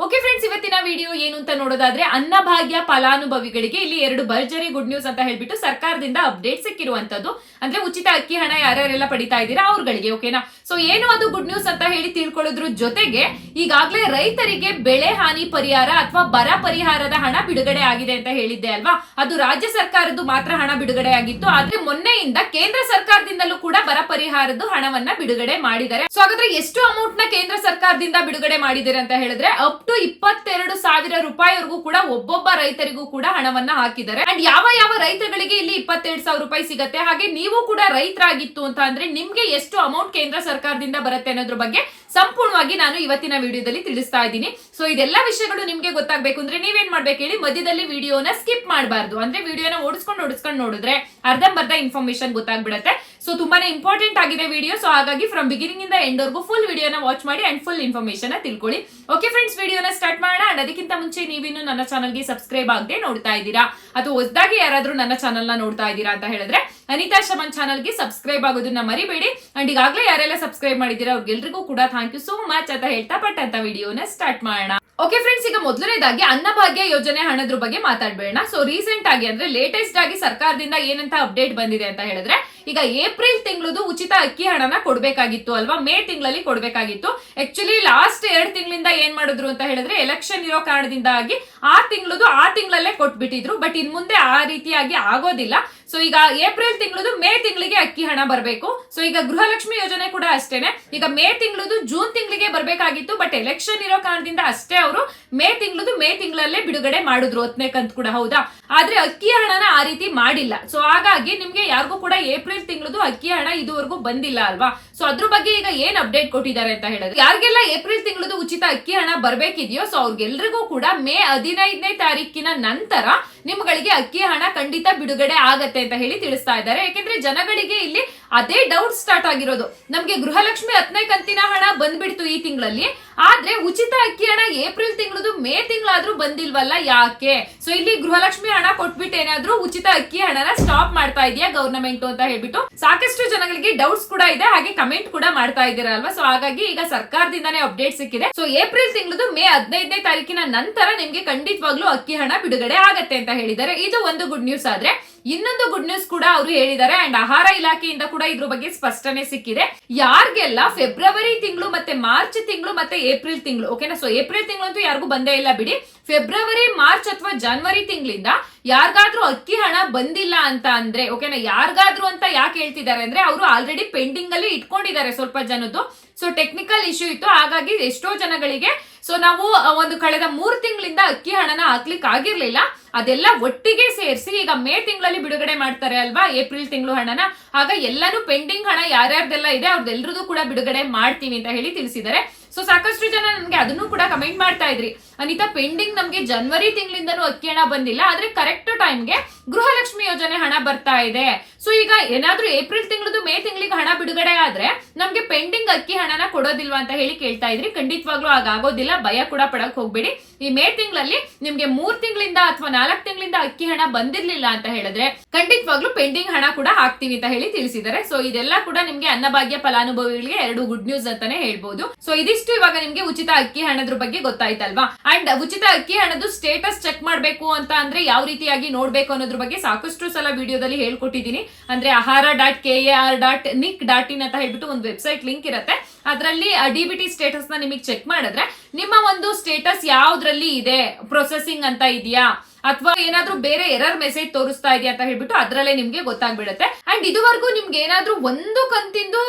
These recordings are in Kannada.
ಓಕೆ ಫ್ರೆಂಡ್ಸ್ ಇವತ್ತಿನ ವಿಡಿಯೋ ಏನು ಅಂತ ನೋಡೋದಾದ್ರೆ ಅನ್ನಭಾಗ್ಯ ಫಲಾನುಭವಿಗಳಿಗೆ ಇಲ್ಲಿ ಎರಡು ಭರ್ಜರಿ ಗುಡ್ ನ್ಯೂಸ್ ಅಂತ ಹೇಳ್ಬಿಟ್ಟು ಸರ್ಕಾರದಿಂದ ಅಪ್ಡೇಟ್ ಸಿಕ್ಕಿರುವಂತದ್ದು ಅಂದ್ರೆ ಉಚಿತ ಅಕ್ಕಿ, ಹಣ ಯಾರ್ಯಾರೆಲ್ಲ ಪಡಿತಾ ಇದ್ದೀರಾ ಅವ್ರಗಳಿಗೆ ಓಕೆನಾ ಸೊ ಏನು ಅದು ಗುಡ್ ನ್ಯೂಸ್ ಅಂತ ಹೇಳಿ ತಿಳ್ಕೊಳ್ಳೋದ್ರ ಜೊತೆಗೆ ಈಗಾಗಲೇ ರೈತರಿಗೆ ಬೆಳೆ ಹಾನಿ ಪರಿಹಾರ ಅಥವಾ ಬರ ಪರಿಹಾರದ ಹಣ ಬಿಡುಗಡೆ ಆಗಿದೆ ಅಂತ ಹೇಳಿದ್ದೆ ಅಲ್ವಾ? ಅದು ರಾಜ್ಯ ಸರ್ಕಾರದ್ದು ಮಾತ್ರ ಹಣ ಬಿಡುಗಡೆ ಆಗಿತ್ತು. ಆದ್ರೆ ಮೊನ್ನೆಯಿಂದ ಕೇಂದ್ರ ಸರ್ಕಾರದಿಂದಲೂ ಕೂಡ ಬರ ಪರಿಹಾರದ ಹಣವನ್ನ ಬಿಡುಗಡೆ ಮಾಡಿದ್ದಾರೆ. ಸೊ ಹಾಗಾದ್ರೆ ಎಷ್ಟು ಅಮೌಂಟ್ನ ಕೇಂದ್ರ ಸರ್ಕಾರದಿಂದ ಬಿಡುಗಡೆ ಮಾಡಿದ್ದಾರೆ ಅಂತ ಹೇಳಿದ್ರೆ ಅಪ್ ಟು ಇಪ್ಪತ್ತೆರಡು ಸಾವಿರ ರೂಪಾಯಿವರೆಗೂ ಕೂಡ ಒಬ್ಬೊಬ್ಬ ರೈತರಿಗೂ ಕೂಡ ಹಣವನ್ನ ಹಾಕಿದ್ದಾರೆ. ಅಂಡ್ ಯಾವ ಯಾವ ರೈತರುಗಳಿಗೆ ಇಲ್ಲಿ ಇಪ್ಪತ್ತೆರಡು ಸಾವಿರ ರೂಪಾಯಿ ಸಿಗತ್ತೆ, ಹಾಗೆ ನೀವು ಕೂಡ ರೈತರಾಗಿತ್ತು ಅಂತ ಅಂದ್ರೆ ನಿಮ್ಗೆ ಎಷ್ಟು ಅಮೌಂಟ್ ಕೇಂದ್ರ ಸರ್ಕಾರದಿಂದ ಬರುತ್ತೆ ಅನ್ನೋದ್ರ ಬಗ್ಗೆ ಸಂಪೂರ್ಣವಾಗಿ ನಾನು ಇವತ್ತಿನ ವಿಡಿಯೋದಲ್ಲಿ ತಿಳಿಸ್ತಾ ಇದ್ದೀನಿ. ಸೊ ಇದೆಲ್ಲ ವಿಷಯಗಳು ನಿಮ್ಗೆ ಗೊತ್ತಾಗ್ಬೇಕು ಅಂದ್ರೆ ನೀವೇನ್ ಮಾಡ್ಬೇಕು ಹೇಳಿ ಮಧ್ಯದಲ್ಲಿ ವಿಡಿಯೋನ ಸ್ಕಿಪ್ ಮಾಡಬಾರ್ದು. ಅಂದ್ರೆ ವಿಡಿಯೋನ ಓಡಿಸ್ಕೊಂಡು ಓಡಿಸ್ಕೊಂಡು ನೋಡಿದ್ರೆ ಅರ್ಧಂಬರ್ಧ ಇನ್ಫಾರ್ಮೇಶನ್ ಗೊತ್ತಾಗ್ಬಿಡತ್ತೆ. ಸೊ ತುಂಬಾನೇ ಇಂಪಾರ್ಟೆಂಟ್ ಆಗಿದೆ ವಿಡಿಯೋ ಸೊ ಹಾಗಾಗಿ ಫ್ರಮ್ ಬಿಗಿನಿಂಗ್ ಇಂದ ಎಂಡ್ ವರ್ಗೂ ಫುಲ್ ವಿಡಿಯೋನ ವಾಚ್ ಮಾಡಿ ಅಂಡ್ ಫುಲ್ ಇನ್ಫಾರ್ಮೇಶನ್ ತಿಳ್ಕೊಳ್ಳಿ. ಓಕೆ ಫ್ರೆಂಡ್ಸ್ ವಿಡಿಯೋನ ಸ್ಟಾರ್ಟ್ ಮಾಡೋಣ. ಅಂಡ್ ಅದಕ್ಕಿಂತ ಮುಂಚೆ ನೀವಿನ್ನು ನನ್ನ ಚಾನಲ್ಗೆ ಸಬ್ಸ್ಕ್ರೈಬ್ ಆಗದೆ ನೋಡ್ತಾ ಇದ್ದೀರಾ? ಅಥವಾ ಹೊಸದಾಗಿ ಯಾರಾದ್ರೂ ನನ್ನ ಚಾನಲ್ನ ನೋಡ್ತಾ ಇದ್ದೀರಾ ಅಂತ ಹೇಳಿದ್ರೆ, ಅನಿತಾ ಶಮನ್ ಚಾನಲ್ಗೆ ಸಬ್ಸ್ಕ್ರೈಬ್ ಆಗೋದನ್ನ ಮರಿಬೇಡಿ. ಅಂಡ್ ಈಗಾಗಲೇ ಯಾರೆಲ್ಲ ಸಬ್ಸ್ಕ್ರೈಬ್ ಮಾಡಿದ್ದೀರಾ, ಅವ್ರಿಗೆಲ್ರಿಗೂ ಕೂಡ ಥ್ಯಾಂಕ್ ಯು ಸೋ ಮಚ್ ಅಂತ ಹೇಳ್ತಾ ಪಟ್ ಅಂತ ವಿಡಿಯೋನ ಸ್ಟಾರ್ಟ್ ಮಾಡೋಣ. ಓಕೆ ಫ್ರೆಂಡ್ಸ್ ಈಗ ಮೊದಲನೇದಾಗಿ ಅನ್ನಭಾಗ್ಯ ಯೋಜನೆ ಹಣದ್ರ ಬಗ್ಗೆ ಮಾತಾಡ್ಬೇಡ ಸೊ ರೀಸೆಂಟ್ ಆಗಿ ಅಂದ್ರೆ ಲೇಟೆಸ್ಟ್ ಆಗಿ ಸರ್ಕಾರದಿಂದ ಏನಂತ ಅಪ್ಡೇಟ್ ಬಂದಿದೆ ಅಂತ ಹೇಳಿದ್ರೆ, ಈಗ ಏಪ್ರಿಲ್ ತಿಂಗಳದು ಉಚಿತ ಅಕ್ಕಿ ಹಣನ ಕೊಡಬೇಕಾಗಿತ್ತು ಅಲ್ವಾ? ಮೇ ತಿಂಗಳಲ್ಲಿ ಕೊಡ್ಬೇಕಾಗಿತ್ತು. ಆಕ್ಚುಲಿ ಲಾಸ್ಟ್ ಎರಡು ತಿಂಗಳಿಂದ ಏನ್ ಮಾಡಿದ್ರು ಅಂತ ಹೇಳಿದ್ರೆ ಎಲೆಕ್ಷನ್ ಇರೋ ಕಾರಣದಿಂದಾಗಿ ಆ ತಿಂಗಳದು ಆ ತಿಂಗಳಲ್ಲೇ ಕೊಟ್ಬಿಟ್ಟಿದ್ರು. ಬಟ್ ಇನ್ ಮುಂದೆ ಆ ರೀತಿಯಾಗಿ ಆಗೋದಿಲ್ಲ. ಸೊ ಈಗ ಏಪ್ರಿಲ್ ತಿಂಗಳದು ಮೇ ತಿಂಗಳಿಗೆ ಅಕ್ಕಿ ಹಣ ಬರಬೇಕು. ಸೊ ಈಗ ಗೃಹಲಕ್ಷ್ಮಿ ಯೋಜನೆ ಕೂಡ ಅಷ್ಟೇನೆ. ಈಗ ಮೇ ತಿಂಗಳದು ಜೂನ್ ತಿಂಗಳಿಗೆ ಬರಬೇಕಾಗಿತ್ತು ಬಟ್ ಎಲೆಕ್ಷನ್ ಇರೋ ಕಾರಣದಿಂದ ಅಷ್ಟೇ ಅವರು ಮೇ ತಿಂಗಳದು ಮೇ ತಿಂಗಳಲ್ಲೇ ಬಿಡುಗಡೆ ಮಾಡಿದ್ರು, ಹತ್ತನೇ ಕಂತ್ ಕೂಡ, ಹೌದಾ? ಆದ್ರೆ ಅಕ್ಕಿ ಹಣನ ಆ ರೀತಿ ಮಾಡಿಲ್ಲ. ಸೊ ಹಾಗಾಗಿ ನಿಮ್ಗೆ ಯಾರಿಗೂ ಕೂಡ ಏಪ್ರಿಲ್ ತಿಂಗಳದು ಅಕ್ಕಿ ಹಣ ಇದುವರೆಗೂ ಬಂದಿಲ್ಲ ಅಲ್ವಾ? ಸೊ ಅದ್ರ ಬಗ್ಗೆ ಈಗ ಏನ್ ಅಪ್ಡೇಟ್ ಕೊಟ್ಟಿದ್ದಾರೆ ಅಂತ ಹೇಳಿದ್ರೆ, ಯಾರಿಗೆಲ್ಲ ಏಪ್ರಿಲ್ ತಿಂಗಳದು ಉಚಿತ ಅಕ್ಕಿ ಹಣ ಬರಬೇಕಿದೆಯೋ ಸೊ ಅವ್ರಿಗೆಲ್ರಿಗೂ ಕೂಡ ಮೇ ಹದಿನೈದನೇ ತಾರೀಕಿನ ನಂತರ ನಿಮ್ಗಳಿಗೆ ಅಕ್ಕಿ, ಹಣ ಖಂಡಿತ ಬಿಡುಗಡೆ ಆಗತ್ತೆ ಅಂತ ಹೇಳಿ ತಿಳಿಸ್ತಾ ಇದ್ದಾರೆ. ಯಾಕೆಂದ್ರೆ ಜನಗಳಿಗೆ ಇಲ್ಲಿ ಅದೇ ಡೌಟ್ ಸ್ಟಾರ್ಟ್ ಆಗಿರೋದು. ನಮ್ಗೆ ಗೃಹಲಕ್ಷ್ಮಿ ಹತ್ತನೇ ಕಂತಿನ ಹಣ ಬಂದ್ಬಿಡ್ತು ಈ ತಿಂಗಳಲ್ಲಿ. ಆದ್ರೆ ಉಚಿತ ಅಕ್ಕಿ ಹಣ ಏಪ್ರಿಲ್ ತಿಂಗಳದು ಮೇ ತಿಂಗಳಾದ್ರೂ ಬಂದಿಲ್ವಲ್ಲ ಯಾಕೆ? ಸೊ ಇಲ್ಲಿ ಗೃಹಲಕ್ಷ್ಮಿ ಹಣ ಕೊಟ್ಬಿಟ್ಟು ಏನಾದ್ರೂ ಉಚಿತ ಅಕ್ಕಿ ಹಣನ ಸ್ಟಾಪ್ ಮಾಡ್ತಾ ಇದೆಯಾ ಗವರ್ನಮೆಂಟ್ ಅಂತ ಹೇಳ್ಬಿಟ್ಟು? ಸಾಕಷ್ಟು ಜನಗಳಿಗೆ ಡೌಟ್ಸ್ ಕೂಡ ಇದೆ, ಹಾಗೆ ಕಮೆಂಟ್ ಕೂಡ ಮಾಡ್ತಾ ಇದ್ದೀರಾ ಅಲ್ವಾ? ಸೊ ಹಾಗಾಗಿ ಈಗ ಸರ್ಕಾರದಿಂದಾನೇ ಅಪ್ಡೇಟ್ ಸಿಕ್ಕಿದೆ. ಸೊ ಏಪ್ರಿಲ್ ತಿಂಗಳದು ಮೇ ಹದಿನೈದನೇ ತಾರೀಕಿನ ನಂತರ ನಿಮ್ಗೆ ಖಂಡಿತವಾಗ್ಲೂ ಅಕ್ಕಿ ಹಣ ಬಿಡುಗಡೆ ಆಗತ್ತೆ ಅಂತ ಹೇಳಿದ್ದಾರೆ. ಇದು ಒಂದು ಗುಡ್ ನ್ಯೂಸ್ ಆದ್ರೆ, ಇನ್ನೊಂದು ಗುಡ್ ನ್ಯೂಸ್ ಕೂಡ ಅವರು ಹೇಳಿದ್ದಾರೆ. ಅಂಡ್ ಆಹಾರ ಇಲಾಖೆಯಿಂದ ಕೂಡ ಇದ್ರ ಬಗ್ಗೆ ಸ್ಪಷ್ಟನೆ ಸಿಕ್ಕಿದೆ. ಯಾರಿಗೆಲ್ಲ ಫೆಬ್ರವರಿ ತಿಂಗಳು ಮತ್ತೆ ಮಾರ್ಚ್ ತಿಂಗಳು ಮತ್ತೆ ಏಪ್ರಿಲ್ ತಿಂಗಳು ಓಕೆನಾ ಸೊ ಏಪ್ರಿಲ್ ತಿಂಗಳಂತೂ ಯಾರಿಗೂ ಬಂದೇ ಇಲ್ಲ ಬಿಡಿ. ಫೆಬ್ರವರಿ ಮಾರ್ಚ್ ಅಥವಾ ಜನವರಿ ತಿಂಗಳಿಂದ ಯಾರಿಗಾದ್ರೂ ಅಕ್ಕಿ ಹಣ ಬಂದಿಲ್ಲ ಅಂತ ಅಂದ್ರೆ ಓಕೆನಾ ಯಾರಿಗಾದ್ರೂ ಅಂತ ಯಾಕೆ ಹೇಳ್ತಿದ್ದಾರೆ ಅಂದ್ರೆ, ಅವರು ಆಲ್ರೆಡಿ ಪೆಂಡಿಂಗ್ ಅಲ್ಲಿ ಇಟ್ಕೊಂಡಿದ್ದಾರೆ ಸ್ವಲ್ಪ ಜನದ್ದು. ಸೊ ಟೆಕ್ನಿಕಲ್ ಇಶ್ಯೂ ಇತ್ತು. ಹಾಗಾಗಿ ಎಷ್ಟೋ ಜನಗಳಿಗೆ ಸೊ ನಾವು ಒಂದು ಕಳೆದ ಮೂರು ತಿಂಗಳಿಂದ ಅಕ್ಕಿ ಹಣನ ಹಾಕ್ಲಿಕ್ಕೆ ಆಗಿರ್ಲಿಲ್ಲ. ಅದೆಲ್ಲ ಒಟ್ಟಿಗೆ ಸೇರಿಸಿ ಈಗ ಮೇ ತಿಂಗಳಲ್ಲಿ ಬಿಡುಗಡೆ ಮಾಡ್ತಾರೆ ಅಲ್ವಾ? ಏಪ್ರಿಲ್ ತಿಂಗಳು ಹಣನ. ಆಗ ಎಲ್ಲಾನು ಪೆಂಡಿಂಗ್ ಹಣ ಯಾರ್ಯಾರ್ದೆಲ್ಲ ಇದೆ ಅವ್ರದ್ದೆಲ್ಲರದು ಕೂಡ ಬಿಡುಗಡೆ ಮಾಡ್ತೀವಿ ಅಂತ ಹೇಳಿ ತಿಳಿಸಿದ್ದಾರೆ. ಸೊ ಸಾಕಷ್ಟು ಜನ ನನಗೆ ಅದನ್ನು ಕೂಡ ಕಮೆಂಟ್ ಮಾಡ್ತಾ ಇದ್ರಿ. ಅನಿತಾ ಪೆಂಡಿಂಗ್ ನಮ್ಗೆ ಜನವರಿ ತಿಂಗಳಿಂದನೂ ಅಕ್ಕಿ ಹಣ ಬಂದಿಲ್ಲ, ಆದ್ರೆ ಕರೆಕ್ಟ್ ಟೈಮ್ಗೆ ಗೃಹಲಕ್ಷ್ಮಿ ಯೋಜನೆ ಹಣ ಬರ್ತಾ ಇದೆ. ಸೊ ಈಗ ಏನಾದ್ರೂ ಏಪ್ರಿಲ್ ತಿಂಗಳದು ಮೇ ತಿಂಗಳಿಗೆ ಹಣ ಬಿಡುಗಡೆ ಆದ್ರೆ ನಮ್ಗೆ ಪೆಂಡಿಂಗ್ ಅಕ್ಕಿ ಹಣನ ಕೊಡೋದಿಲ್ವಾ ಅಂತ ಹೇಳಿ ಕೇಳ್ತಾ ಇದ್ರಿ. ಖಂಡಿತವಾಗ್ಲೂ ಆಗೋದಿಲ್ಲ ಭಯ ಕೂಡ ಪಡಕ್ ಹೋಗ್ಬೇಡಿ. ಈ ಮೇ ತಿಂಗಳಲ್ಲಿ ನಿಮ್ಗೆ ಮೂರ್ ತಿಂಗಳಿಂದ ಅಥವಾ ನಾಲ್ಕು ತಿಂಗಳಿಂದ ಅಕ್ಕಿ ಹಣ ಬಂದಿರ್ಲಿಲ್ಲ ಅಂತ ಹೇಳಿದ್ರೆ ಖಂಡಿತವಾಗ್ಲೂ ಪೆಂಡಿಂಗ್ ಹಣ ಕೂಡ ಹಾಕ್ತೀವಿ ಅಂತ ಹೇಳಿ ತಿಳಿಸಿದ್ದಾರೆ. ಸೊ ಇದೆಲ್ಲ ಕೂಡ ನಿಮ್ಗೆ ಅನ್ನಭಾಗ್ಯ ಫಲಾನುಭವಿಗಳಿಗೆ ಎರಡು ಗುಡ್ ನ್ಯೂಸ್ ಅಂತಾನೆ ಹೇಳ್ಬಹುದು ಸೊ ಇದಿಷ್ಟು ಇವಾಗ ನಿಮ್ಗೆ ಉಚಿತ ಅಕ್ಕಿ ಹಣದ್ರ ಬಗ್ಗೆ ಗೊತ್ತಾಯ್ತಲ್ವಾ? ಅಂಡ್ ಉಚಿತ ಅಕ್ಕಿ ಹಣದ್ದು ಸ್ಟೇಟಸ್ ಚೆಕ್ ಮಾಡಬೇಕು ಅಂತ ಅಂದ್ರೆ ಯಾವ ರೀತಿಯಾಗಿ ನೋಡಬೇಕು ಅನ್ನೋದ್ರ ಬಗ್ಗೆ ಸಾಕಷ್ಟು ಸಲ ವಿಡಿಯೋದಲ್ಲಿ ಹೇಳ್ಕೊಟ್ಟಿದ್ದೀನಿ. ಅಂದ್ರೆ ಆಹಾರ dot K A R dot NIC dot in ಅಂತ ಹೇಳ್ಬಿಟ್ಟು ಒಂದು ವೆಬ್ಸೈಟ್ ಲಿಂಕ್ ಇರುತ್ತೆ. ಅದರಲ್ಲಿ ಡಿ ಬಿ ಟಿ ಸ್ಟೇಟಸ್ನ ನಿಮಗೆ ಚೆಕ್ ಮಾಡಿದ್ರೆ ನಿಮ್ಮ ಒಂದು ಸ್ಟೇಟಸ್ ಯಾವ್ದ್ರಲ್ಲಿ ಇದೆ? ಪ್ರೊಸೆಸಿಂಗ್ ಅಂತ ಇದೆಯಾ? ಅಥವಾ ಏನಾದ್ರೂ ಬೇರೆ ಎರರ್ ಮೆಸೇಜ್ ತೋರಿಸ್ತಾ ಇದೆಯಾ ಅಂತ ಹೇಳ್ಬಿಟ್ಟು ಅದರಲ್ಲೇ ನಿಮ್ಗೆ ಗೊತ್ತಾಗ್ಬಿಡುತ್ತೆ. ಅಂಡ್ ಇದುವರೆಗೂ ನಿಮ್ಗೆ ಏನಾದ್ರೂ ಒಂದು ಕಂತಿಂದು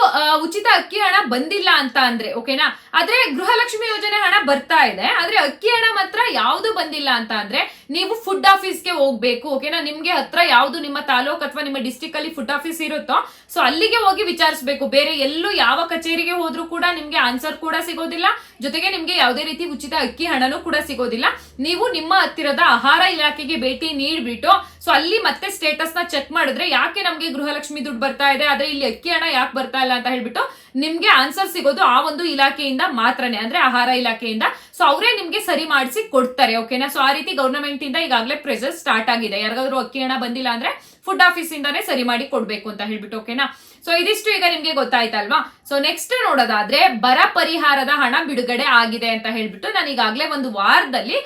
ಉಚಿತ ಅಕ್ಕಿ ಹಣ ಬಂದಿಲ್ಲ ಅಂತ ಅಂದ್ರೆ ಓಕೆನಾ ಆದ್ರೆ ಗೃಹಲಕ್ಷ್ಮಿ ಯೋಜನೆ ಹಣ ಬರ್ತಾ ಇದೆ. ಆದ್ರೆ ಅಕ್ಕಿ ಹಣ ಮಾತ್ರ ಯಾವ್ದು ಬಂದಿಲ್ಲ ಅಂತ ಅಂದ್ರೆ, ನೀವು ಫುಡ್ ಆಫೀಸ್ಗೆ ಹೋಗ್ಬೇಕು ಓಕೆನಾ ನಿಮ್ಗೆ ಹತ್ರ ಯಾವ್ದು ನಿಮ್ಮ ತಾಲೂಕ್ ಅಥವಾ ನಿಮ್ಮ ಡಿಸ್ಟಿಕ್ ಅಲ್ಲಿ ಫುಡ್ ಆಫೀಸ್ ಇರುತ್ತೋ ಸೊ ಅಲ್ಲಿಗೆ ಹೋಗಿ ವಿಚಾರಿಸಬೇಕು. ಬೇರೆ ಎಲ್ಲೂ ಯಾವ ಕಚೇರಿಗೆ ಹೋದ್ರೂ ಕೂಡ ನಿಮ್ಗೆ ಆನ್ಸರ್ ಕೂಡ ಸಿಗೋದಿಲ್ಲ. ಜೊತೆಗೆ ನಿಮ್ಗೆ ಯಾವುದೇ ರೀತಿ ಉಚಿತ ಅಕ್ಕಿ ಹಣನೂ ಕೂಡ ಸಿಗೋದಿಲ್ಲ. ನೀವು ನಿಮ್ಮ ಹತ್ತಿರದ ಆಹಾರ ಇಲಾಖೆಗೆ ಭೇಟಿ ನೀಡ್ಬಿಟ್ಟು ಸೊ ಅಲ್ಲಿ ಮತ್ತೆ ಸ್ಟೇಟಸ್ನ ಚೆಕ್ ಮಾಡಿದ್ರೆ ಯಾಕೆ ನಮ್ಗೆ ಗೃಹಲಕ್ಷ್ಮಿ ದುಡ್ಡು ಬರ್ತಾ ಇದೆ, ಆದ್ರೆ ಇಲ್ಲಿ ಅಕ್ಕಿ ಹಣ ಯಾಕೆ ಬರ್ತಾ ಇಲ್ಲ ಅಂತ ಹೇಳ್ಬಿಟ್ಟು ನಿಮ್ಗೆ ಆನ್ಸರ್ ಸಿಗೋದು ಆ ಒಂದು ಇಲಾಖೆಯಿಂದ ಮಾತ್ರನೇ, ಅಂದ್ರೆ ಆಹಾರ ಇಲಾಖೆಯಿಂದ. ಸೊ ಅವರೇ ನಿಮ್ಗೆ ಸರಿ ಮಾಡಿಸಿ ಕೊಡ್ತಾರೆ ಓಕೆನಾ ಸೊ ಆ ರೀತಿ ಗವರ್ನಮೆಂಟ್ ಇಂದ ಈಗಾಗಲೇ ಪ್ರೆಸರ್ ಸ್ಟಾರ್ಟ್ ಆಗಿದೆ. ಯಾರಿಗಾದ್ರೂ ಅಕ್ಕಿ ಹಣ ಬಂದಿಲ್ಲ ಅಂದ್ರೆ ಫುಡ್ ಆಫೀಸ್ ಇಂದಾನೇ ಸರಿ ಮಾಡಿ ಕೊಡ್ಬೇಕು ಅಂತ ಹೇಳ್ಬಿಟ್ಟು ಓಕೆನಾ ಸೊ ಇದಿಷ್ಟು ಈಗ ನಿಮ್ಗೆ ಗೊತ್ತಾಯ್ತಲ್ವಾ? ಸೊ ನೆಕ್ಸ್ಟ್ ನೋಡೋದಾದ್ರೆ, ಬರ ಪರಿಹಾರದ ಹಣ ಬಿಡುಗಡೆ ಆಗಿದೆ ಅಂತ ಹೇಳ್ಬಿಟ್ಟು ನಾನು ಈಗಾಗಲೇ ಒಂದು ವಾರದಲ್ಲಿ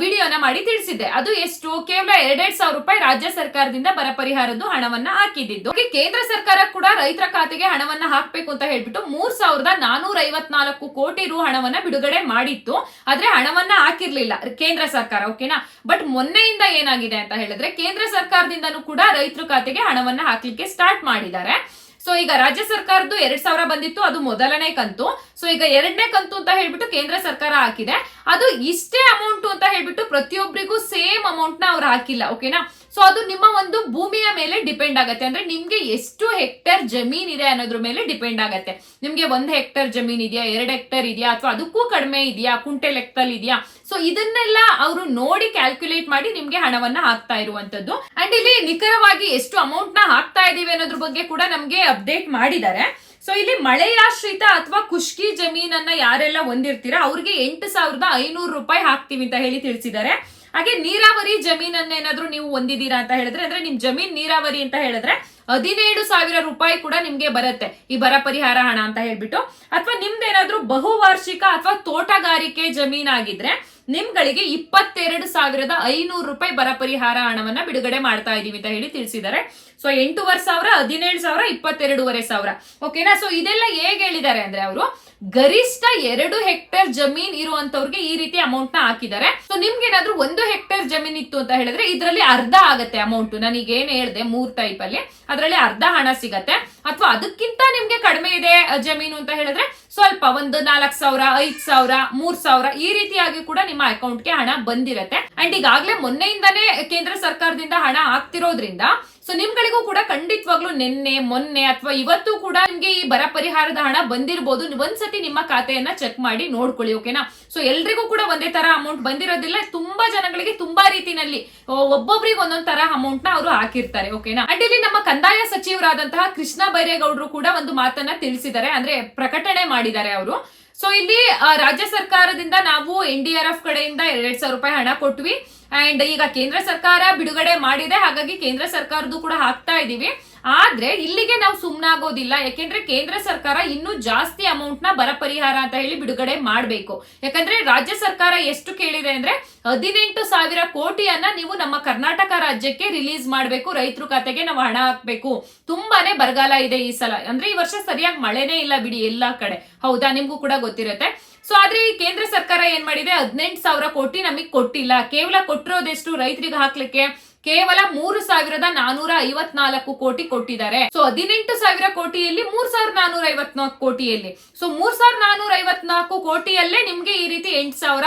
ವಿಡಿಯೋನ ಮಾಡಿ ತಿಳಿಸಿದ್ದೆ. ಅದು ಎಷ್ಟು? ಕೇವಲ ಎರಡೆರಡ್ ಸಾವಿರ ರೂಪಾಯಿ ರಾಜ್ಯ ಸರ್ಕಾರದಿಂದ ಬರ ಪರಿಹಾರದ್ದು ಹಣವನ್ನ ಹಾಕಿದ್ದು ಕೇಂದ್ರ ಸರ್ಕಾರ ಕೂಡ ರೈತರ ಖಾತೆಗೆ ಹಣವನ್ನ ಹಾಕ್ಬೇಕು ಅಂತ ಹೇಳ್ಬಿಟ್ಟು ಮೂರ್ ಸಾವಿರದ ನಾನೂರ ಐವತ್ನಾಲ್ಕು ಕೋಟಿ ರು ಹಣವನ್ನ ಬಿಡುಗಡೆ ಮಾಡಿತ್ತು. ಆದ್ರೆ ಹಣವನ್ನ ಹಾಕಿರ್ಲಿಲ್ಲ ಕೇಂದ್ರ ಸರ್ಕಾರ ಓಕೆನಾ ಬಟ್ ಮೊನ್ನೆಯಿಂದ ಏನಾಗಿದೆ ಅಂತ ಹೇಳಿದ್ರೆ, ಕೇಂದ್ರ ಸರ್ಕಾರದಿಂದನೂ ಕೂಡ ರೈತರ ಖಾತೆಗೆ ಹಣವನ್ನ ಹಾಕ್ಲಿಕ್ಕೆ ಸ್ಟಾರ್ಟ್ ಮಾಡಿದ್ದಾರೆ. ಸೊ ಈಗ ರಾಜ್ಯ ಸರ್ಕಾರದ್ದು ಎರಡ್ ಸಾವಿರ ಬಂದಿತ್ತು, ಅದು ಮೊದಲನೇ ಕಂತು. ಸೊ ಈಗ ಎರಡನೇ ಕಂತು ಅಂತ ಹೇಳ್ಬಿಟ್ಟು ಕೇಂದ್ರ ಸರ್ಕಾರ ಹಾಕಿದೆ. ಅದು ಇಷ್ಟೇ ಅಮೌಂಟ್ ಅಂತ ಹೇಳ್ಬಿಟ್ಟು ಪ್ರತಿಯೊಬ್ಬರಿಗೂ ಸೇಮ್ ಅಮೌಂಟ್ನ ಅವ್ರು ಹಾಕಿಲ್ಲ ಓಕೆನಾ ಸೊ ಅದು ನಿಮ್ಮ ಒಂದು ಭೂಮಿಯ ಮೇಲೆ ಡಿಪೆಂಡ್ ಆಗತ್ತೆ. ಅಂದ್ರೆ ನಿಮ್ಗೆ ಎಷ್ಟು ಹೆಕ್ಟೇರ್ ಜಮೀನ್ ಇದೆ ಅನ್ನೋದ್ರ ಮೇಲೆ ಡಿಪೆಂಡ್ ಆಗತ್ತೆ. ನಿಮ್ಗೆ ಒಂದು ಹೆಕ್ಟೇರ್ ಜಮೀನ್ ಇದೆಯಾ, ಎರಡು ಹೆಕ್ಟೇರ್ ಇದೆಯಾ, ಅಥವಾ ಅದಕ್ಕೂ ಕಡಿಮೆ ಇದೆಯಾ ಕುಂಟೆ ಲೆಕ್ಕದಲ್ಲಿ ಇದೆಯಾ? ಸೊ ಇದನ್ನೆಲ್ಲ ಅವರು ನೋಡಿ ಕ್ಯಾಲ್ಕುಲೇಟ್ ಮಾಡಿ ನಿಮ್ಗೆ ಹಣವನ್ನ ಹಾಕ್ತಾ ಇರುವಂತದ್ದು. ಅಂಡ್ ಇಲ್ಲಿ ನಿಖರವಾಗಿ ಎಷ್ಟು ಅಮೌಂಟ್ನ ಹಾಕ್ತಾ ಇದೀವಿ ಅನ್ನೋದ್ರ ಬಗ್ಗೆ ಕೂಡ ನಮ್ಗೆ ಅಪ್ಡೇಟ್ ಮಾಡಿದ್ದಾರೆ. ಸೊ ಇಲ್ಲಿ ಮಳೆಯಾಶ್ರಿತ ಅಥವಾ ಖುಷ್ಕಿ ಜಮೀನನ್ನ ಯಾರೆಲ್ಲ ಹೊಂದಿರ್ತೀರಾ, ಅವ್ರಿಗೆ ಎಂಟು ಸಾವಿರದ ಐನೂರು ರೂಪಾಯಿ ಹಾಕ್ತೀವಿ ಅಂತ ಹೇಳಿ ತಿಳಿಸಿದ್ದಾರೆ. ಹಾಗೆ ನೀರಾವರಿ ಜಮೀನನ್ನೇನಾದ್ರೂ ನೀವು ಹೊಂದಿದ್ದೀರಾ ಅಂತ ಹೇಳಿದ್ರೆ, ಅಂದ್ರೆ ನಿಮ್ ಜಮೀನ್ ನೀರಾವರಿ ಅಂತ ಹೇಳಿದ್ರೆ ಹದಿನೇಳು ಸಾವಿರ ರೂಪಾಯಿ ಕೂಡ ನಿಮ್ಗೆ ಬರುತ್ತೆ ಈ ಬರ ಪರಿಹಾರ ಹಣ ಅಂತ ಹೇಳ್ಬಿಟ್ಟು. ಅಥವಾ ನಿಮ್ದೇನಾದ್ರೂ ಬಹುವಾರ್ಷಿಕ ಅಥವಾ ತೋಟಗಾರಿಕೆ ಜಮೀನಾಗಿದ್ರೆ ನಿಮ್ಗಳಿಗೆ ಇಪ್ಪತ್ತೆರಡು ಸಾವಿರದ ಐನೂರು ರೂಪಾಯಿ ಬರ ಪರಿಹಾರ ಹಣವನ್ನ ಬಿಡುಗಡೆ ಮಾಡ್ತಾ ಇದೀವಿ ಅಂತ ಹೇಳಿ ತಿಳಿಸಿದ್ದಾರೆ. ಸೊ ಎಂಟೂವರೆ ಸಾವಿರ, ಹದಿನೇಳು ಸಾವಿರ, ಇಪ್ಪತ್ತೆರಡೂವರೆ ಸಾವಿರ. ಓಕೆನಾ ಸೊ ಇದೆಲ್ಲ ಹೇಗೆ ಹೇಳಿದ್ದಾರೆ ಅಂದ್ರೆ ಅವರು ಗರಿಷ್ಠ ಎರಡು ಹೆಕ್ಟೇರ್ ಜಮೀನ್ ಇರುವಂತವ್ರಿಗೆ ಈ ರೀತಿ ಅಮೌಂಟ್ನ ಹಾಕಿದ್ದಾರೆ. ಸೊ ನಿಮ್ಗೆ ಏನಾದ್ರೂ ಒಂದು ಹೆಕ್ಟೇರ್ ಜಮೀನ್ ಇತ್ತು ಅಂತ ಹೇಳಿದ್ರೆ ಇದರಲ್ಲಿ ಅರ್ಧ ಆಗತ್ತೆ ಅಮೌಂಟ್ ನನಗೆ ಏನ್ ಹೇಳ್ದೆ? ಮೂರ್ ಟೈಪ್ ಅಲ್ಲಿ. ಅದರಲ್ಲಿ ಅರ್ಧ ಹಣ ಸಿಗತ್ತೆ. ಅಥವಾ ಅದಕ್ಕಿಂತ ನಿಮ್ಗೆ ಕಡಿಮೆ ಇದೆ ಜಮೀನು ಅಂತ ಹೇಳಿದ್ರೆ ಸ್ವಲ್ಪ ಒಂದು ನಾಲ್ಕು ಸಾವಿರ, ಐದ್ ಸಾವಿರ, ಮೂರ್ ಸಾವಿರ ಈ ರೀತಿಯಾಗಿ ಕೂಡ ನಿಮ್ಮ ಅಕೌಂಟ್ಗೆ ಹಣ ಬಂದಿರತ್ತೆ. ಅಂಡ್ ಈಗಾಗಲೇ ಮೊನ್ನೆಯಿಂದಾನೇ ಕೇಂದ್ರ ಸರ್ಕಾರದಿಂದ ಹಣ ಆಗ್ತಿರೋದ್ರಿಂದ ಸೊ ನಿಮ್ಗಳಿಗೂ ಕೂಡ ಖಂಡಿತವಾಗ್ಲೂ ನಿನ್ನೆ, ಮೊನ್ನೆ ಅಥವಾ ಇವತ್ತು ಕೂಡ ನಿಮ್ಗೆ ಈ ಬರ ಪರಿಹಾರದ ಹಣ ಬಂದಿರಬಹುದು ಒಂದ್ಸತಿ ನಿಮ್ಮ ಖಾತೆಯನ್ನ ಚೆಕ್ ಮಾಡಿ ನೋಡ್ಕೊಳ್ಳಿ ಓಕೆನಾ ಸೊ ಎಲ್ರಿಗೂ ಕೂಡ ಒಂದೇ ತರ ಅಮೌಂಟ್ ಬಂದಿರೋದಿಲ್ಲ. ತುಂಬಾ ಜನಗಳಿಗೆ ತುಂಬಾ ರೀತಿನಲ್ಲಿ ಒಬ್ಬೊಬ್ರಿಗೆ ಒಂದೊಂದ್ ತರ ಅಮೌಂಟ್ನ ಅವರು ಹಾಕಿರ್ತಾರೆ ಓಕೆನಾ ಅಂಡ್ ಇಲ್ಲಿ ನಮ್ಮ ಕಂದಾಯ ಸಚಿವರಾದಂತಹ ಕೃಷ್ಣ ಬೈರೇಗೌಡರು ಕೂಡ ಒಂದು ಮಾತನ್ನ ತಿಳಿಸಿದ್ದಾರೆ. ಅಂದ್ರೆ ಪ್ರಕಟಣೆ ಮಾಡಿದ್ದಾರೆ ಅವರು. ಸೊ ಇಲ್ಲಿ ರಾಜ್ಯ ಸರ್ಕಾರದಿಂದ ನಾವು ಎನ್ ಡಿ ಆರ್ ಎಫ್ ಕಡೆಯಿಂದ ಎರಡ್ ಸಾವಿರ ರೂಪಾಯಿ ಹಣ ಕೊಟ್ವಿ. ಅಂಡ್ ಈಗ ಕೇಂದ್ರ ಸರ್ಕಾರ ಬಿಡುಗಡೆ ಮಾಡಿದೆ. ಹಾಗಾಗಿ ಕೇಂದ್ರ ಸರ್ಕಾರದ್ದು ಕೂಡ ಹಾಕ್ತಾ ಇದೀವಿ. ಆದ್ರೆ ಇಲ್ಲಿಗೆ ನಾವು ಸುಮ್ಮನಾಗೋದಿಲ್ಲ ಯಾಕೆಂದ್ರೆ ಕೇಂದ್ರ ಸರ್ಕಾರ ಇನ್ನೂ ಜಾಸ್ತಿ ಅಮೌಂಟ್ನ ಬರ ಪರಿಹಾರ ಅಂತ ಹೇಳಿ ಬಿಡುಗಡೆ ಮಾಡಬೇಕು. ಯಾಕಂದ್ರೆ ರಾಜ್ಯ ಸರ್ಕಾರ ಎಷ್ಟು ಕೇಳಿದೆ ಅಂದ್ರೆ ಹದಿನೆಂಟು ಸಾವಿರ ಕೋಟಿಯನ್ನ ನೀವು ನಮ್ಮ ಕರ್ನಾಟಕ ರಾಜ್ಯಕ್ಕೆ ರಿಲೀಸ್ ಮಾಡಬೇಕು. ರೈತರ ಖಾತೆಗೆ ನಾವು ಹಣ ಹಾಕ್ಬೇಕು. ತುಂಬಾನೇ ಬರಗಾಲ ಇದೆ ಈ ಸಲ. ಅಂದ್ರೆ ಈ ವರ್ಷ ಸರಿಯಾಗಿ ಮಳೆನೇ ಇಲ್ಲ ಬಿಡಿ ಎಲ್ಲಾ ಕಡೆ. ಹೌದಾ? ನಿಮ್ಗೂ ಕೂಡ ಗೊತ್ತಿರುತ್ತೆ. ಸೊ ಆದ್ರೆ ಈ ಕೇಂದ್ರ ಸರ್ಕಾರ ಏನ್ ಮಾಡಿದೆ? ಹದಿನೆಂಟು ಸಾವಿರ ಕೋಟಿ ನಮಗೆ ಕೊಟ್ಟಿಲ್ಲ. ಕೇವಲ ಕೊಟ್ಟಿರೋದೆಷ್ಟು ರೈತರಿಗೆ ಹಾಕ್ಲಿಕ್ಕೆ? ಕೇವಲ ಮೂರು ಸಾವಿರದ ನಾನೂರ ಐವತ್ನಾಲ್ಕು ಕೋಟಿ ಕೊಟ್ಟಿದ್ದಾರೆ. ಸೊ ಹದಿನೆಂಟು ಸಾವಿರ ಕೋಟಿಯಲ್ಲಿ ಮೂರ್ ಸಾವಿರದ ನಾನೂರ ಐವತ್ನಾಲ್ಕು ಕೋಟಿಯಲ್ಲಿ. ಸೊ ಮೂರ್ ಸಾವಿರದ ನಾನೂರ ಐವತ್ನಾಲ್ಕು ಕೋಟಿಯಲ್ಲೇ ನಿಮ್ಗೆ ಈ ರೀತಿ ಎಂಟು ಸಾವಿರ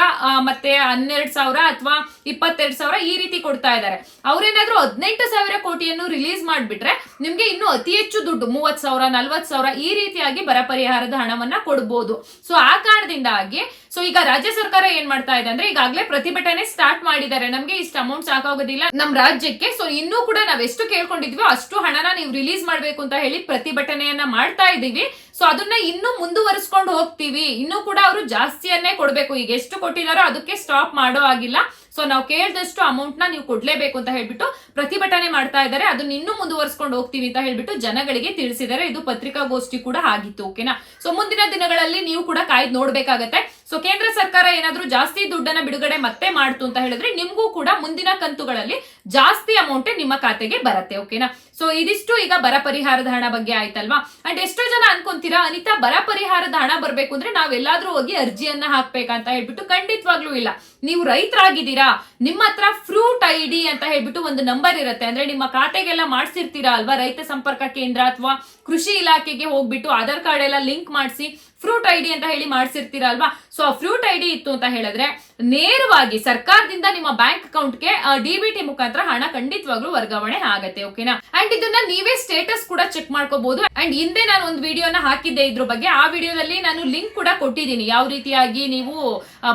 ಮತ್ತೆ ಹನ್ನೆರಡು ಸಾವಿರ ಅಥವಾ ಇಪ್ಪತ್ತೆರಡು ಸಾವಿರ ಈ ರೀತಿ ಕೊಡ್ತಾ ಇದ್ದಾರೆ. ಅವ್ರೇನಾದ್ರೂ ಹದಿನೆಂಟು ಸಾವಿರ ಕೋಟಿಯನ್ನು ರಿಲೀಸ್ ಮಾಡ್ಬಿಟ್ರೆ ನಿಮ್ಗೆ ಇನ್ನು ಅತಿ ಹೆಚ್ಚು ದುಡ್ಡು ಮೂವತ್ ಸಾವಿರ ನಲ್ವತ್ ಸಾವಿರ ಈ ರೀತಿಯಾಗಿ ಬರ ಪರಿಹಾರದ ಹಣವನ್ನ ಕೊಡ್ಬೋದು. ಸೊ ಆ ಕಾರಣದಿಂದಾಗಿ ಸೊ ಈಗ ರಾಜ್ಯ ಸರ್ಕಾರ ಏನ್ ಮಾಡ್ತಾ ಇದೆ ಅಂದ್ರೆ ಈಗಾಗಲೇ ಪ್ರತಿಭಟನೆ ಸ್ಟಾರ್ಟ್ ಮಾಡಿದ್ದಾರೆ. ನಮ್ಗೆ ಇಷ್ಟು ಅಮೌಂಟ್ ಸಾಕಾಗೋದಿಲ್ಲ ನಮ್ ರಾಜ್ಯಕ್ಕೆ ಸೊ ಇನ್ನೂ ಕೂಡ ನಾವ್ ಎಷ್ಟು ಕೇಳ್ಕೊಂಡಿದ್ವಿ ಅಷ್ಟು ಹಣನ ನೀವು ರಿಲೀಸ್ ಮಾಡ್ಬೇಕು ಅಂತ ಹೇಳಿ ಪ್ರತಿಭಟನೆಯನ್ನ ಮಾಡ್ತಾ ಇದೀವಿ. ಸೊ ಅದನ್ನ ಇನ್ನೂ ಮುಂದುವರಿಸ್ಕೊಂಡು ಹೋಗ್ತೀವಿ. ಇನ್ನೂ ಕೂಡ ಅವರು ಜಾಸ್ತಿಯನ್ನೇ ಕೊಡ್ಬೇಕು. ಈಗ ಎಷ್ಟು ಕೊಟ್ಟಿದಾರೋ ಅದಕ್ಕೆ ಸ್ಟಾಪ್ ಮಾಡೋ ಆಗಿಲ್ಲ ಸೊ ನಾವು ಕೇಳಿದಷ್ಟು ಅಮೌಂಟ್ನ ನೀವು ಕೊಡ್ಲೇಬೇಕು ಅಂತ ಹೇಳ್ಬಿಟ್ಟು ಪ್ರತಿಭಟನೆ ಮಾಡ್ತಾ ಇದ್ದಾರೆ. ಅದನ್ನ ಇನ್ನೂ ಮುಂದುವರ್ಸ್ಕೊಂಡು ಹೋಗ್ತೀವಿ ಅಂತ ಹೇಳ್ಬಿಟ್ಟು ಜನಗಳಿಗೆ ತಿಳಿಸಿದ್ದಾರೆ. ಇದು ಪತ್ರಿಕಾಗೋಷ್ಠಿ ಕೂಡ ಆಗಿತ್ತು ಓಕೆನಾ ಸೊ ಮುಂದಿನ ದಿನಗಳಲ್ಲಿ ನೀವು ಕೂಡ ಕಾಯ್ದು ನೋಡ್ಬೇಕಾಗತ್ತೆ. ಸೊ ಕೇಂದ್ರ ಸರ್ಕಾರ ಏನಾದ್ರೂ ಜಾಸ್ತಿ ದುಡ್ಡನ್ನ ಬಿಡುಗಡೆ ಮತ್ತೆ ಮಾಡ್ತು ಅಂತ ಹೇಳಿದ್ರೆ ನಿಮ್ಗೂ ಕೂಡ ಮುಂದಿನ ಕಂತುಗಳಲ್ಲಿ ಜಾಸ್ತಿ ಅಮೌಂಟ್ ನಿಮ್ಮ ಖಾತೆಗೆ ಬರುತ್ತೆ ಓಕೆನಾ ಸೊ ಇದಿಷ್ಟು ಈಗ ಬರ ಪರಿಹಾರದ ಹಣ ಬಗ್ಗೆ ಆಯ್ತಲ್ವಾ? ಅಂಡ್ ಎಷ್ಟೋ ಜನ ಅನ್ಕೊಂತೀರಾ, ಅನಿತಾ, ಬರ ಪರಿಹಾರದ ಹಣ ಬರ್ಬೇಕು ಅಂದ್ರೆ ನಾವೆಲ್ಲಾದ್ರೂ ಹೋಗಿ ಅರ್ಜಿಯನ್ನ ಹಾಕ್ಬೇಕಂತ ಹೇಳ್ಬಿಟ್ಟು ಖಂಡಿತವಾಗ್ಲೂ ಇಲ್ಲ. ನೀವು ರೈತರಾಗಿದ್ದೀರಾ, ನಿಮ್ಮ ಹತ್ರ ಫ್ರೂಟ್ ಐ ಡಿ ಅಂತ ಹೇಳ್ಬಿಟ್ಟು ಒಂದು ನಂಬರ್ ಇರುತ್ತೆ. ಅಂದ್ರೆ ನಿಮ್ಮ ಖಾತೆಗೆಲ್ಲ ಮಾಡಿಸಿರ್ತೀರಾ ಅಲ್ವಾ? ರೈತ ಸಂಪರ್ಕ ಕೇಂದ್ರ ಅಥವಾ ಕೃಷಿ ಇಲಾಖೆಗೆ ಹೋಗ್ಬಿಟ್ಟು ಆಧಾರ್ ಕಾರ್ಡ್ ಎಲ್ಲ ಲಿಂಕ್ ಮಾಡಿಸಿ ಫ್ರೂಟ್ ಐ ಡಿ ಅಂತ ಹೇಳಿ ಮಾಡ್ಸಿರ್ತೀರಾ ಅಲ್ವಾ ಸೊ ಆ ಫ್ರೂಟ್ ಐ ಡಿ ಇತ್ತು ಅಂತ ಹೇಳಿದ್ರೆ ನೇರವಾಗಿ ಸರ್ಕಾರದಿಂದ ನಿಮ್ಮ ಬ್ಯಾಂಕ್ ಅಕೌಂಟ್ಗೆ ಡಿ ಬಿ ಟಿ ಮುಖಾಂತರ ಹಣ ಖಂಡಿತವಾಗ್ಲೂ ವರ್ಗಾವಣೆ ಆಗತ್ತೆ, ಓಕೆನಾ? ಅಂಡ್ ಇದನ್ನ ನೀವೇ ಸ್ಟೇಟಸ್ ಕೂಡ ಚೆಕ್ ಮಾಡ್ಕೋಬಹುದು ಅಂಡ್ ಹಿಂದೆ ನಾನು ಒಂದು ವಿಡಿಯೋನ ಹಾಕಿದ್ದೆ ಇದ್ರ ಬಗ್ಗೆ, ಆ ವಿಡಿಯೋದಲ್ಲಿ ನಾನು ಲಿಂಕ್ ಕೂಡ ಕೊಟ್ಟಿದ್ದೀನಿ. ಯಾವ ರೀತಿಯಾಗಿ ನೀವು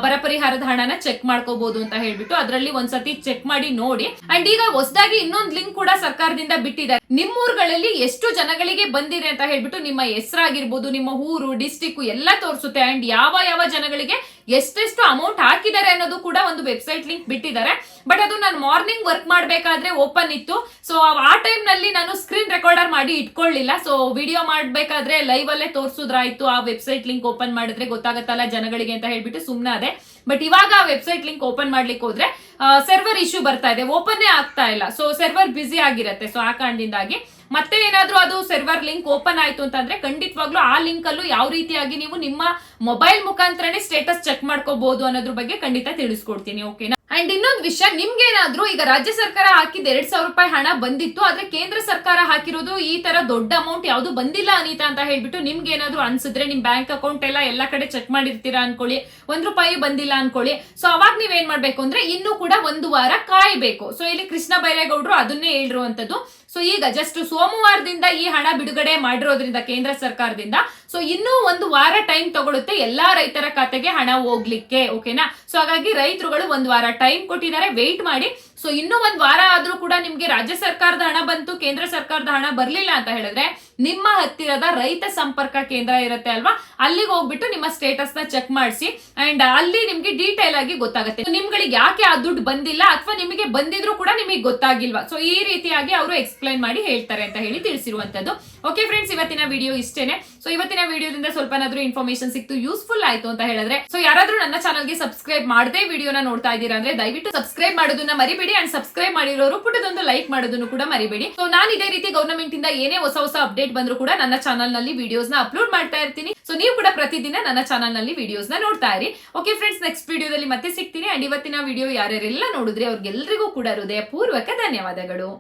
ಬರ ಪರಿಹಾರದ ಹಣನ ಚೆಕ್ ಮಾಡ್ಕೋಬಹುದು ಅಂತ ಹೇಳ್ಬಿಟ್ಟು ಅದರಲ್ಲಿ ಒಂದ್ಸತಿ ಚೆಕ್ ಮಾಡಿ ನೋಡಿ. ಅಂಡ್ ಈಗ ಹೊಸದಾಗಿ ಇನ್ನೊಂದು ಲಿಂಕ್ ಕೂಡ ಸರ್ಕಾರದಿಂದ ಬಿಟ್ಟಿದ್ದಾರೆ ನಿಮ್ಮೂರುಗಳಲ್ಲಿ ಎಷ್ಟು ಜನಗಳಿಗೆ ಬಂದಿದೆ ಅಂತ ಹೇಳ್ಬಿಟ್ಟು ನಿಮ್ಮ ಹೆಸರಾಗಿರ್ಬೋದು, ನಿಮ್ಮ ಊರು ಡಿಸ್ಟಿಕ್ ಎಲ್ಲ ತೋರಿಸುತ್ತೆ. ಅಂಡ್ ಯಾವ ಯಾವ ಜನಗಳಿಗೆ ಎಷ್ಟೆಷ್ಟು ಅಮೌಂಟ್ ಹಾಕಿದ್ದಾರೆ ಅನ್ನೋದು ಕೂಡ ಒಂದು ವೆಬ್ಸೈಟ್ ಲಿಂಕ್ ಬಿಟ್ಟಿದ್ದಾರೆ. ಬಟ್ ಅದು ನಾನು ಮಾರ್ನಿಂಗ್ ವರ್ಕ್ ಮಾಡಬೇಕಾದ್ರೆ ಓಪನ್ ಇತ್ತು. ಸೊ ಆ ಟೈಮ್ನಲ್ಲಿ ನಾನು ಸ್ಕ್ರೀನ್ ರೆಕಾರ್ಡರ್ ಮಾಡಿ ಇಟ್ಕೊಳ್ಳಿಲ್ಲ. ಸೊ ವಿಡಿಯೋ ಮಾಡಬೇಕಾದ್ರೆ ಲೈವ್ ಅಲ್ಲೇ ತೋರ್ಸುದ್ರಾಯ್ತು. ಆ ವೆಬ್ಸೈಟ್ ಲಿಂಕ್ ಓಪನ್ ಮಾಡಿದ್ರೆ ಗೊತ್ತಾಗತ್ತಲ್ಲ ಜನಗಳಿಗೆ ಅಂತ ಹೇಳ್ಬಿಟ್ಟು ಸುಮ್ನೆ ಅದೇ. ಬಟ್ ಇವಾಗ ಆ ವೆಬ್ಸೈಟ್ ಲಿಂಕ್ ಓಪನ್ ಮಾಡ್ಲಿಕ್ಕೆ ಹೋದ್ರೆ ಸರ್ವರ್ ಇಶ್ಯೂ ಬರ್ತಾ ಇದೆ. ಓಪನ್ನೇ ಆಗ್ತಾ ಇಲ್ಲ. ಸೊ ಸರ್ವರ್ ಬ್ಯುಸಿ ಆಗಿರತ್ತೆ. ಸೊ ಆ ಕಾರಣದಿಂದಾಗಿ. ಮತ್ತೆ ಏನಾದ್ರೂ ಅದು ಸರ್ವರ್ ಲಿಂಕ್ ಓಪನ್ ಆಯ್ತು ಅಂತಂದ್ರೆ ಖಂಡಿತವಾಗ್ಲೂ ಆ ಲಿಂಕ್ ಅಲ್ಲೂ ಯಾವ ರೀತಿಯಾಗಿ ನೀವು ನಿಮ್ಮ ಮೊಬೈಲ್ ಮುಖಾಂತರನೇ ಸ್ಟೇಟಸ್ ಚೆಕ್ ಮಾಡ್ಕೋಬಹುದು ಅನ್ನೋದ್ರ ಬಗ್ಗೆ ಖಂಡಿತ ತಿಳಿಸ್ಕೊಡ್ತೀನಿ ಓಕೆನಾ ಅಂಡ್ ಇನ್ನೊಂದು ವಿಷಯ ನಿಮ್ಗೆ ಏನಾದ್ರೂ ಈಗ ರಾಜ್ಯ ಸರ್ಕಾರ ಹಾಕಿದ ಎರಡ್ ಸಾವಿರ ರೂಪಾಯಿ ಹಣ ಬಂದಿತ್ತು, ಆದ್ರೆ ಕೇಂದ್ರ ಸರ್ಕಾರ ಹಾಕಿರೋದು ಈ ತರ ದೊಡ್ಡ ಅಮೌಂಟ್ ಯಾವ್ದು ಬಂದಿಲ್ಲ ಅನಿತಾ ಅಂತ ಹೇಳ್ಬಿಟ್ಟು ನಿಮ್ಗೆ ಏನಾದ್ರು ಅನ್ಸಿದ್ರೆ ನಿಮ್ ಬ್ಯಾಂಕ್ ಅಕೌಂಟ್ ಎಲ್ಲ ಎಲ್ಲಾ ಕಡೆ ಚೆಕ್ ಮಾಡಿರ್ತೀರಾ ಅನ್ಕೊಳ್ಳಿ, ಒಂದ್ ರೂಪಾಯಿ ಬಂದಿಲ್ಲ ಅನ್ಕೊಳ್ಳಿ. ಸೊ ಅವಾಗ ನೀವ್ ಏನ್ ಮಾಡ್ಬೇಕು ಅಂದ್ರೆ ಇನ್ನೂ ಕೂಡ ಒಂದು ವಾರ ಕಾಯ್ಬೇಕು. ಸೊ ಇಲ್ಲಿ ಕೃಷ್ಣ ಬೈರೇಗೌಡರು ಅದನ್ನೇ ಹೇಳಿರುವಂತದ್ದು. ಸೊ ಈಗ ಜಸ್ಟ್ ಸೋಮವಾರದಿಂದ ಈ ಹಣ ಬಿಡುಗಡೆ ಮಾಡಿರೋದ್ರಿಂದ ಕೇಂದ್ರ ಸರ್ಕಾರದಿಂದ. ಸೊ ಇನ್ನೂ ಒಂದು ವಾರ ಟೈಮ್ ತಗೊಳುತ್ತೆ ಎಲ್ಲಾ ರೈತರ ಖಾತೆಗೆ ಹಣ ಹೋಗ್ಲಿಕ್ಕೆ ಓಕೆನಾ ಸೊ ಹಾಗಾಗಿ ರೈತರುಗಳು ಒಂದು ವಾರ ಟೈಮ್ ಕೊಟ್ಟಿದ್ದಾರೆ. ವೆಯ್ಟ್ ಮಾಡಿ. ಸೊ ಇನ್ನೂ ಒಂದ್ ವಾರ ಆದ್ರೂ ಕೂಡ ನಿಮ್ಗೆ ರಾಜ್ಯ ಸರ್ಕಾರದ ಹಣ ಬಂತು, ಕೇಂದ್ರ ಸರ್ಕಾರದ ಹಣ ಬರ್ಲಿಲ್ಲ ಅಂತ ಹೇಳಿದ್ರೆ ನಿಮ್ಮ ಹತ್ತಿರದ ರೈತ ಸಂಪರ್ಕ ಕೇಂದ್ರ ಇರುತ್ತೆ ಅಲ್ವಾ? ಅಲ್ಲಿಗೆ ಹೋಗ್ಬಿಟ್ಟು ನಿಮ್ಮ ಸ್ಟೇಟಸ್ನ ಚೆಕ್ ಮಾಡಿಸಿ ಅಂಡ್ ಅಲ್ಲಿ ನಿಮ್ಗೆ ಡೀಟೇಲ್ ಆಗಿ ಗೊತ್ತಾಗುತ್ತೆ. ನಿಮ್ಗಳಿಗೆ ಯಾಕೆ ಆ ದುಡ್ಡು ಬಂದಿಲ್ಲ ಅಥವಾ ನಿಮಗೆ ಬಂದಿದ್ರು ಕೂಡ ನಿಮಗೆ ಗೊತ್ತಾಗಿಲ್ವಾ? ಸೊ ಈ ರೀತಿಯಾಗಿ ಅವರು ಎಕ್ಸ್ಪ್ಲೈನ್ ಮಾಡಿ ಹೇಳ್ತಾರೆ ಅಂತ ಹೇಳಿ ತಿಳಿಸಿರುವಂತದ್ದು. ಓಕೆ ಫ್ರೆಂಡ್ಸ್ ಇವತ್ತಿನ ವಿಡಿಯೋ ಇಷ್ಟೇನೆ. ಸೊ ಇವತ್ತಿನ ವಿಡಿಯೋದಿಂದ ಸ್ವಲ್ಪನಾದ್ರೂ ಇನ್ಫಾರ್ಮೇಶನ್ ಸಿಕ್ತು ಯೂಸ್ಫುಲ್ ಆಯ್ತು ಅಂತ ಹೇಳಿದ್ರೆ ಸೊ ಯಾರಾದ್ರೂ ನನ್ನ ಚಾನಲ್ಗೆ ಸಬ್ಸ್ಕ್ರೈಬ್ ಮಾಡದೆ ವಿಡಿಯೋನ ನೋಡ್ತಾ ಇದ್ದೀರಾ ಅಂದ್ರೆ ದಯವಿಟ್ಟು ಸಬ್ಸ್ಕ್ರೈಬ್ ಮಾಡೋದನ್ನ ಮರಿಬೇಡಿ ಅಂಡ್ ಸಬ್ಸ್ಕ್ರೈಬ್ ಮಾಡಿರೋರು ಪುಟದೊಂದು ಲೈಕ್ ಮಾಡೋದನ್ನು ಕೂಡ ಮರಿಬೇಡಿ. ಸೊ ನಾನು ಇದೇ ರೀತಿ ಗವರ್ನಮೆಂಟ್ ಇಂದ ಏನೇ ಹೊಸ ಹೊಸ ಅಪ್ಡೇಟ್ ಬಂದ್ರು ಕೂಡ ನನ್ನ ಚಾನಲ್ನಲ್ಲಿ ವಿಡಿಯೋಸ್ನ ಅಪ್ಲೋಡ್ ಮಾಡ್ತಾ ಇರ್ತೀನಿ. ಸೊ ನೀವು ಕೂಡ ಪ್ರತಿದಿನ ನನ್ನ ಚಾನಲ್ನಲ್ಲಿ ವಿಡಿಯೋಸ್ನ ನೋಡ್ತಾ ಇರಿ. ಓಕೆ ಫ್ರೆಂಡ್ಸ್ ನೆಕ್ಸ್ಟ್ ವಿಡಿಯೋದಲ್ಲಿ ಮತ್ತೆ ಸಿಗ್ತೀನಿ. ಅಂಡ್ ಇವತ್ತಿನ ವಿಡಿಯೋ ಯಾರ್ಯಾರೆಲ್ಲ ನೋಡಿದ್ರೆ ಅವ್ರಿಗೆಲ್ಲರಿಗೂ ಕೂಡ ಹೃದಯ ಪೂರ್ವಕ ಧನ್ಯವಾದಗಳು.